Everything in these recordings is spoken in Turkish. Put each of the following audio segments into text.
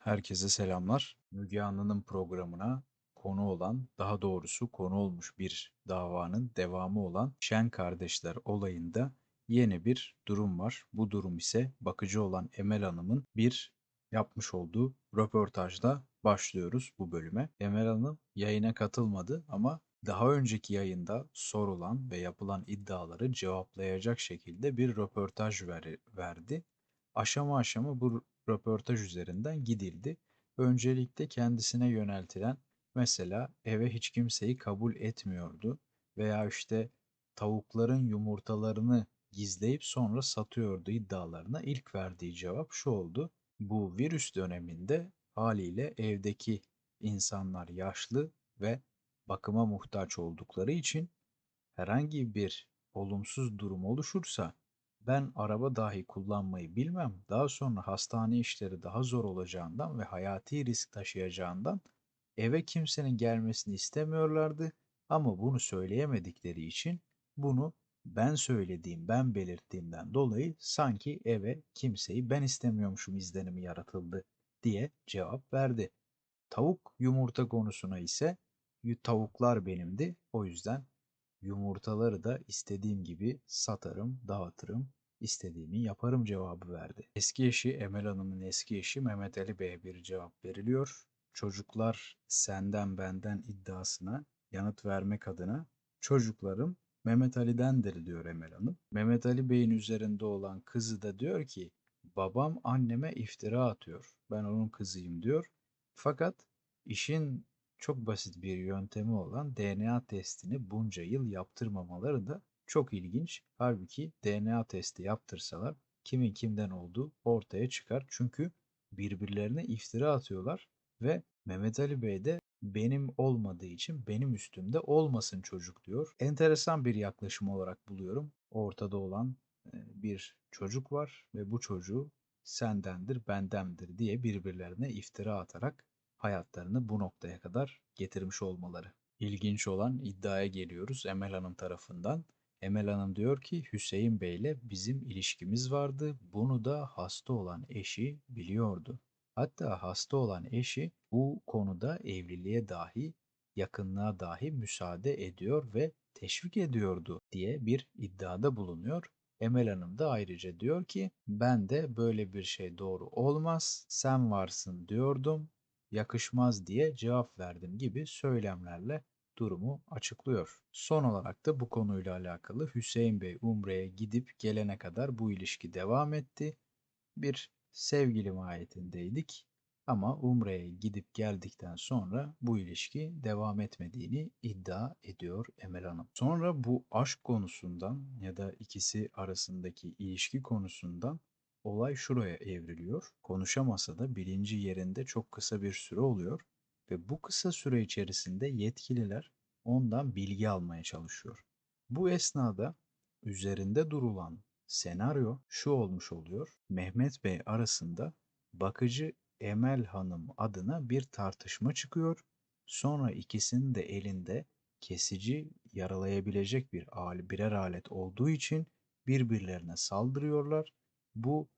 Herkese selamlar. Müge Anlı'nın programına konu olan, daha doğrusu konu olmuş bir davanın devamı olan Şen kardeşler olayında yeni bir durum var. Bu durum ise bakıcı olan Emel Hanım'ın bir yapmış olduğu röportajla başlıyoruz bu bölüme. Emel Hanım yayına katılmadı ama daha önceki yayında sorulan ve yapılan iddiaları cevaplayacak şekilde bir röportaj ver- verdi. Aşama aşama bu röportaj üzerinden gidildi. Öncelikle kendisine yöneltilen mesela eve hiç kimseyi kabul etmiyordu veya işte tavukların yumurtalarını gizleyip sonra satıyordu iddialarına ilk verdiği cevap şu oldu. Bu virüs döneminde haliyle evdeki insanlar yaşlı ve bakıma muhtaç oldukları için herhangi bir olumsuz durum oluşursa ben araba dahi kullanmayı bilmem. Daha sonra hastane işleri daha zor olacağından ve hayati risk taşıyacağından eve kimsenin gelmesini istemiyorlardı. Ama bunu söyleyemedikleri için bunu ben söylediğim, ben belirttiğimden dolayı sanki eve kimseyi ben istemiyormuşum izlenimi yaratıldı diye cevap verdi. Tavuk yumurta konusuna ise tavuklar benimdi. O yüzden Yumurtaları da istediğim gibi satarım, dağıtırım, istediğimi yaparım cevabı verdi. Eski eşi Emel Hanım'ın eski eşi Mehmet Ali Bey'e bir cevap veriliyor. Çocuklar senden benden iddiasına yanıt vermek adına çocuklarım Mehmet Ali'dendir diyor Emel Hanım. Mehmet Ali Bey'in üzerinde olan kızı da diyor ki babam anneme iftira atıyor. Ben onun kızıyım diyor. Fakat işin çok basit bir yöntemi olan DNA testini bunca yıl yaptırmamaları da çok ilginç. Halbuki DNA testi yaptırsalar kimin kimden olduğu ortaya çıkar. Çünkü birbirlerine iftira atıyorlar ve Mehmet Ali Bey de benim olmadığı için benim üstümde olmasın çocuk diyor. Enteresan bir yaklaşım olarak buluyorum. Ortada olan bir çocuk var ve bu çocuğu sendendir, bendemdir diye birbirlerine iftira atarak hayatlarını bu noktaya kadar getirmiş olmaları. İlginç olan iddiaya geliyoruz Emel Hanım tarafından. Emel Hanım diyor ki Hüseyin Bey ile bizim ilişkimiz vardı. Bunu da hasta olan eşi biliyordu. Hatta hasta olan eşi bu konuda evliliğe dahi, yakınlığa dahi müsaade ediyor ve teşvik ediyordu diye bir iddiada bulunuyor. Emel Hanım da ayrıca diyor ki ben de böyle bir şey doğru olmaz. Sen varsın diyordum yakışmaz diye cevap verdim gibi söylemlerle durumu açıklıyor. Son olarak da bu konuyla alakalı Hüseyin Bey Umre'ye gidip gelene kadar bu ilişki devam etti. Bir sevgili mahiyetindeydik ama Umre'ye gidip geldikten sonra bu ilişki devam etmediğini iddia ediyor Emel Hanım. Sonra bu aşk konusundan ya da ikisi arasındaki ilişki konusundan Olay şuraya evriliyor. Konuşamasa da bilinci yerinde çok kısa bir süre oluyor ve bu kısa süre içerisinde yetkililer ondan bilgi almaya çalışıyor. Bu esnada üzerinde durulan senaryo şu olmuş oluyor. Mehmet Bey arasında bakıcı Emel Hanım adına bir tartışma çıkıyor. Sonra ikisinin de elinde kesici yaralayabilecek bir birer alet olduğu için birbirlerine saldırıyorlar bu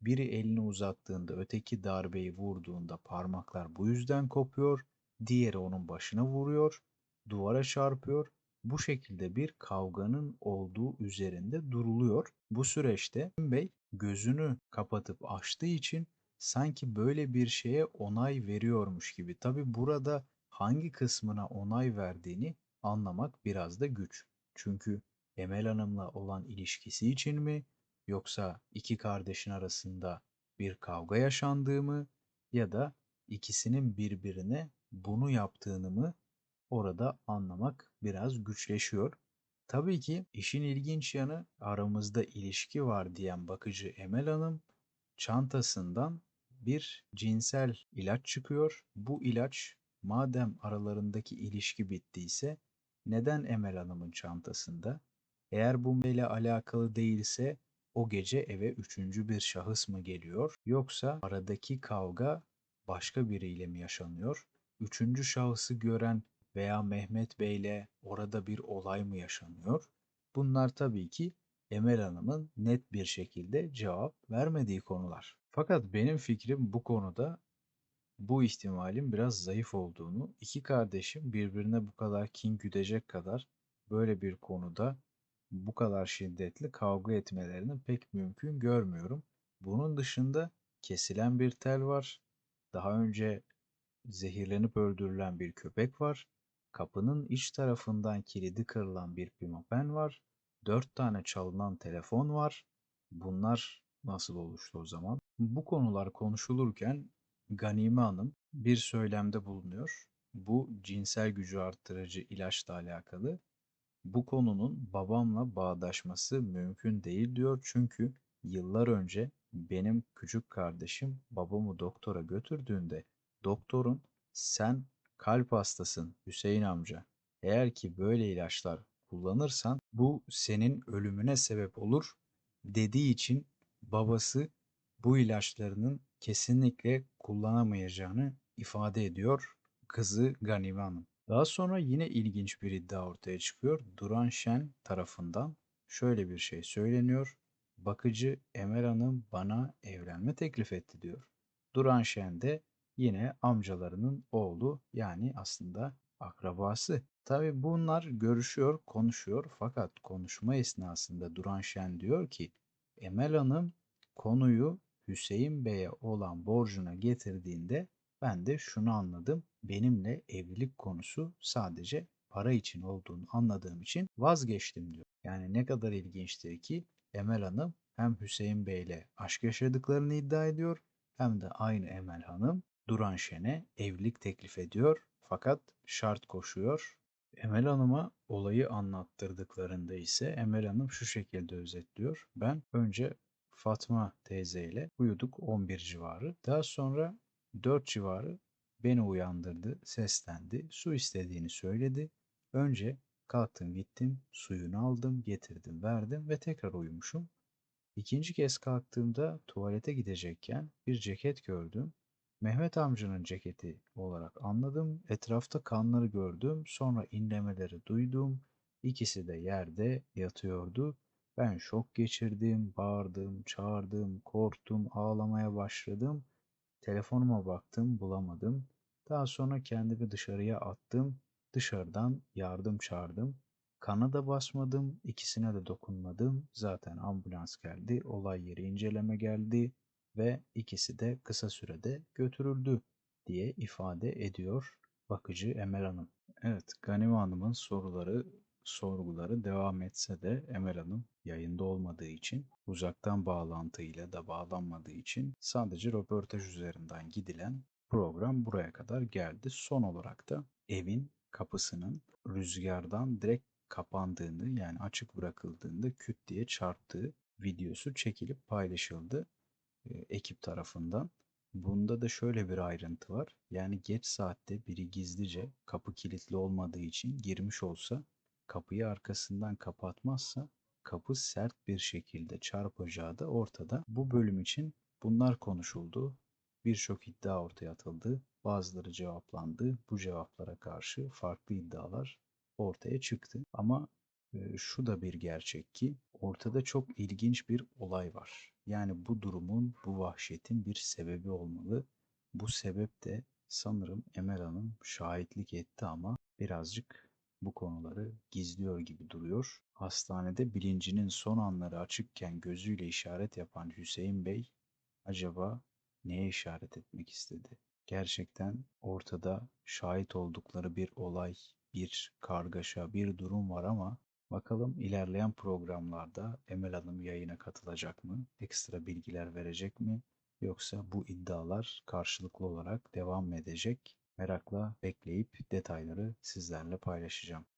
biri elini uzattığında öteki darbeyi vurduğunda parmaklar bu yüzden kopuyor. Diğeri onun başına vuruyor, duvara çarpıyor. Bu şekilde bir kavganın olduğu üzerinde duruluyor. Bu süreçte Bey gözünü kapatıp açtığı için sanki böyle bir şeye onay veriyormuş gibi. Tabi burada hangi kısmına onay verdiğini anlamak biraz da güç. Çünkü Emel Hanım'la olan ilişkisi için mi Yoksa iki kardeşin arasında bir kavga yaşandığı mı ya da ikisinin birbirine bunu yaptığını mı orada anlamak biraz güçleşiyor. Tabii ki işin ilginç yanı aramızda ilişki var diyen bakıcı Emel Hanım çantasından bir cinsel ilaç çıkıyor. Bu ilaç madem aralarındaki ilişki bittiyse neden Emel Hanım'ın çantasında? Eğer bu ile alakalı değilse o gece eve üçüncü bir şahıs mı geliyor yoksa aradaki kavga başka biriyle mi yaşanıyor? Üçüncü şahısı gören veya Mehmet Bey'le orada bir olay mı yaşanıyor? Bunlar tabii ki Emel Hanım'ın net bir şekilde cevap vermediği konular. Fakat benim fikrim bu konuda bu ihtimalin biraz zayıf olduğunu, iki kardeşin birbirine bu kadar kin güdecek kadar böyle bir konuda bu kadar şiddetli kavga etmelerini pek mümkün görmüyorum. Bunun dışında kesilen bir tel var. Daha önce zehirlenip öldürülen bir köpek var. Kapının iç tarafından kilidi kırılan bir pimapen var. Dört tane çalınan telefon var. Bunlar nasıl oluştu o zaman? Bu konular konuşulurken Ganime Hanım bir söylemde bulunuyor. Bu cinsel gücü arttırıcı ilaçla alakalı. Bu konunun babamla bağdaşması mümkün değil diyor çünkü yıllar önce benim küçük kardeşim babamı doktora götürdüğünde doktorun sen kalp hastasın Hüseyin amca. Eğer ki böyle ilaçlar kullanırsan bu senin ölümüne sebep olur dediği için babası bu ilaçlarının kesinlikle kullanamayacağını ifade ediyor kızı Ganime Hanım. Daha sonra yine ilginç bir iddia ortaya çıkıyor. Duran Şen tarafından şöyle bir şey söyleniyor. Bakıcı Emel Hanım bana evlenme teklif etti diyor. Duran Şen de yine amcalarının oğlu yani aslında akrabası. Tabi bunlar görüşüyor, konuşuyor fakat konuşma esnasında Duran Şen diyor ki Emel Hanım konuyu Hüseyin Bey'e olan borcuna getirdiğinde ben de şunu anladım. Benimle evlilik konusu sadece para için olduğunu anladığım için vazgeçtim diyor. Yani ne kadar ilginçtir ki Emel Hanım hem Hüseyin Bey'le aşk yaşadıklarını iddia ediyor hem de aynı Emel Hanım Duran Şen'e evlilik teklif ediyor fakat şart koşuyor. Emel Hanım'a olayı anlattırdıklarında ise Emel Hanım şu şekilde özetliyor. Ben önce Fatma teyzeyle uyuduk 11 civarı. Daha sonra 4 civarı beni uyandırdı, seslendi, su istediğini söyledi. Önce kalktım gittim, suyunu aldım, getirdim, verdim ve tekrar uyumuşum. İkinci kez kalktığımda tuvalete gidecekken bir ceket gördüm. Mehmet amcanın ceketi olarak anladım. Etrafta kanları gördüm. Sonra inlemeleri duydum. İkisi de yerde yatıyordu. Ben şok geçirdim, bağırdım, çağırdım, korktum, ağlamaya başladım. Telefonuma baktım, bulamadım. Daha sonra kendimi dışarıya attım. Dışarıdan yardım çağırdım. Kana da basmadım, ikisine de dokunmadım. Zaten ambulans geldi, olay yeri inceleme geldi ve ikisi de kısa sürede götürüldü diye ifade ediyor bakıcı Emel Hanım. Evet, Ganime Hanım'ın soruları, sorguları devam etse de Emel Hanım yayında olmadığı için, uzaktan bağlantıyla da bağlanmadığı için sadece röportaj üzerinden gidilen program buraya kadar geldi. Son olarak da evin kapısının rüzgardan direkt kapandığını yani açık bırakıldığında küt diye çarptığı videosu çekilip paylaşıldı e, ekip tarafından. Bunda da şöyle bir ayrıntı var. Yani geç saatte biri gizlice kapı kilitli olmadığı için girmiş olsa kapıyı arkasından kapatmazsa kapı sert bir şekilde çarpacağı da ortada. Bu bölüm için bunlar konuşuldu. Birçok iddia ortaya atıldı. Bazıları cevaplandı. Bu cevaplara karşı farklı iddialar ortaya çıktı. Ama e, şu da bir gerçek ki ortada çok ilginç bir olay var. Yani bu durumun, bu vahşetin bir sebebi olmalı. Bu sebep de sanırım Emel Hanım şahitlik etti ama birazcık bu konuları gizliyor gibi duruyor. Hastanede bilincinin son anları açıkken gözüyle işaret yapan Hüseyin Bey acaba neye işaret etmek istedi? Gerçekten ortada şahit oldukları bir olay, bir kargaşa, bir durum var ama bakalım ilerleyen programlarda Emel Hanım yayına katılacak mı? Ekstra bilgiler verecek mi? Yoksa bu iddialar karşılıklı olarak devam edecek? Merakla bekleyip detayları sizlerle paylaşacağım.